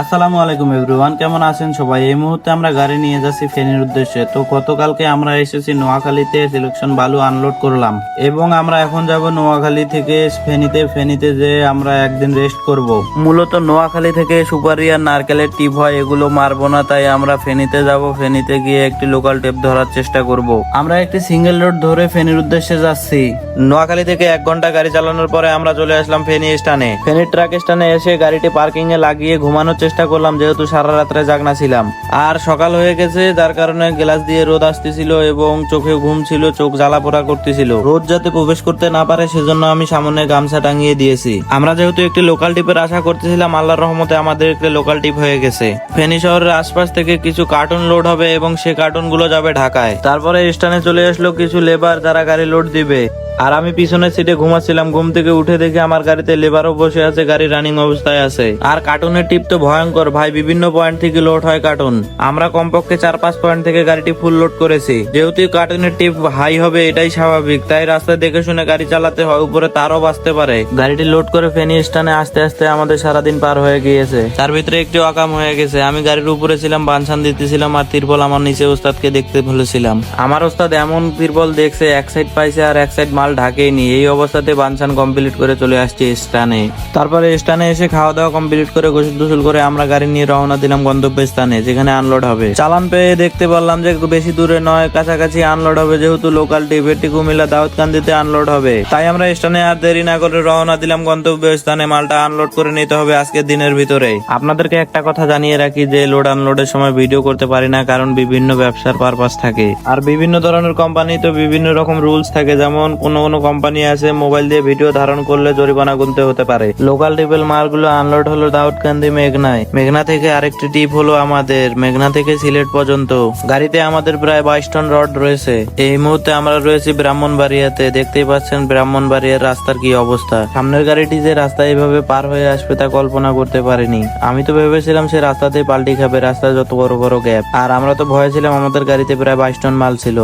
আসসালামু আলাইকুম এভরিওয়ান, কেমন আছেন সবাই? এই মুহূর্তে আমরা গাড়ি নিয়ে যাচ্ছি ফেনীর উদ্দেশ্যে। তো গতকালকে আমরা এসেছি নোয়াখালীতে সিলেকশন বালু আনলোড করলাম এবং আমরা এখন যাব নোয়াখালী থেকে ফেনীতে। ফেনীতে যে আমরা একদিন রেস্ট করব। মূলত নোয়াখালী থেকে সুপারি আর নারকেলের টিপ হয়, এগুলো মারবো না, তাই আমরা ফেনীতে যাব। ফেনীতে গিয়ে একটি লোকাল টেপ ধরার চেষ্টা করব। আমরা একটি সিঙ্গেল রোড ধরে ফেনীর উদ্দেশ্যে যাচ্ছি। নোয়াখালী থেকে এক ঘণ্টা গাড়ি চালানোর পরে আমরা চলে আসলাম ফেনী স্টানে ফেনীর ট্রাক স্টানে এসে গাড়িটি পার্কিং এ লাগিয়ে ঘুমানোর চেষ্টা করলাম, যেহেতু সারা রাত্রে জাগনা ছিলাম। আর সকাল হয়ে গেছে, যার কারণে গ্লাস দিয়ে রোদ আসতেছিল এবং চোখে ঘুম ছিল, চোখ জ্বালা পোড়া করতেছিল। রোদ যাতে প্রবেশ করতে না পারে, সেজন্য আমি সামনে গামছা টাঙিয়ে দিয়েছি। আমরা যেহেতু একটি লোকাল টিপের আশা করতেছিলাম, আল্লাহর রহমতে আমাদের একটি লোকাল টিপ হয়ে গেছে। ফেনী শহরের আশপাশ থেকে কিছু কার্টুন লোড হবে এবং সে কার্টুনগুলো যাবে ঢাকায়। তারপরে স্টানে চলে আসলো কিছু লেবার যারা গাড়ি লোড দিবে। আর আমি পিছনের সিটে ঘুমাচ্ছিলাম, ঘুম থেকে উঠে দেখে আমার গাড়িতে লেবারও বসে আছে, গাড়ি রানিং অবস্থায় আছে। আর কার্টুনের টিপ তো ভয়ঙ্কর, ভাই বিভিন্ন পয়েন্ট থেকে লোড হয় কার্টুন আমরা কমপক্ষে চার পাঁচ পয়েন্ট থেকে গাড়িটি ফুল লোড করেছি। যেহেতু কার্টুনের টিপ হাই হবে, এটাই স্বাভাবিক। তাই রাস্তায় দেখে শুনে গাড়ি চালাতে হয়, উপরে তারও বাঁচতে পারে। গাড়িটি লোড করে ফেনী স্টানে আস্তে আস্তে আমাদের সারাদিন পার হয়ে গিয়েছে। তার ভিতরে একটি অকাম হয়ে গেছে। আমি গাড়ির উপরে ছিলাম, বানসান দিতেছিলাম আর তিরপল আমার নিচে ওস্তাদকে দেখতে ভুলেছিলাম আমার ওস্তাদ এমন তিরপল দেখছে, এক সাইড পাইছে আর এক সাইড মাল ঢাকেইনি এই অবস্থাতে বানসান কমপ্লিট করে চলে আসছে স্টানে তারপরে স্টানে এসে খাওয়া দাওয়া কমপ্লিট করে গোসল টুসল করে আমরা গাড়ি নিয়ে রওনা দিলাম গন্তব্য স্থানে যেখানে আনলোড হবে। চালান পেয়ে দেখতে পারলাম যে বেশি দূরে নয়, কাছাকাছি আনলোড হবে যেহেতু লোকাল টিভেটি কুমিল্লা দাউদকান্দিতে আনলোড হবে। তাই আমরা স্টানে আর দেরি না করে রওনা দিলাম গন্তব্য স্থানে মালটা আনলোড করে নিতে হবে আজকের দিনের ভিতরে। আপনাদেরকে একটা কথা জানিয়ে রাখি যে লোড আনলোডের সময় ভিডিও করতে পারি না, কারণ বিভিন্ন ব্যবসার পারপাস থাকে। আর বিভিন্ন ধরনের কোম্পানি তো বিভিন্ন রকম রুলস থাকে, যেমন কোনো কোনো কোনো কোম্পানি আছে মোবাইল দিয়ে ভিডিও ধারণ করলে জরিমানা গুনতে হতে পারে। লোকাল টিপেল মালগুলো আনলোড হলো দাউদকান্দি মেঘনায়। মেঘনা থেকে আরেকটি টিপ হলো আমাদের, মেঘনা থেকে সিলেট পর্যন্ত। গাড়িতে আমাদের প্রায় বাইশ টন রড রয়েছে। এই মুহূর্তে আমরা রয়েছি ব্রাহ্মণবাড়িয়াতে। দেখতেই পাচ্ছেন ব্রাহ্মণবাড়িয়ার রাস্তার কি অবস্থা। সামনের গাড়িটি যে রাস্তা এইভাবে পার হয়ে আসবে তা কল্পনা করতে পারিনি। আমি তো ভেবেছিলাম সে রাস্তাতে পাল্টি খাবে, রাস্তায় যত বড় বড় গ্যাপ আর আমরা তো ভয় ছিলাম আমাদের গাড়িতে প্রায় বাইশ টন মাল ছিল।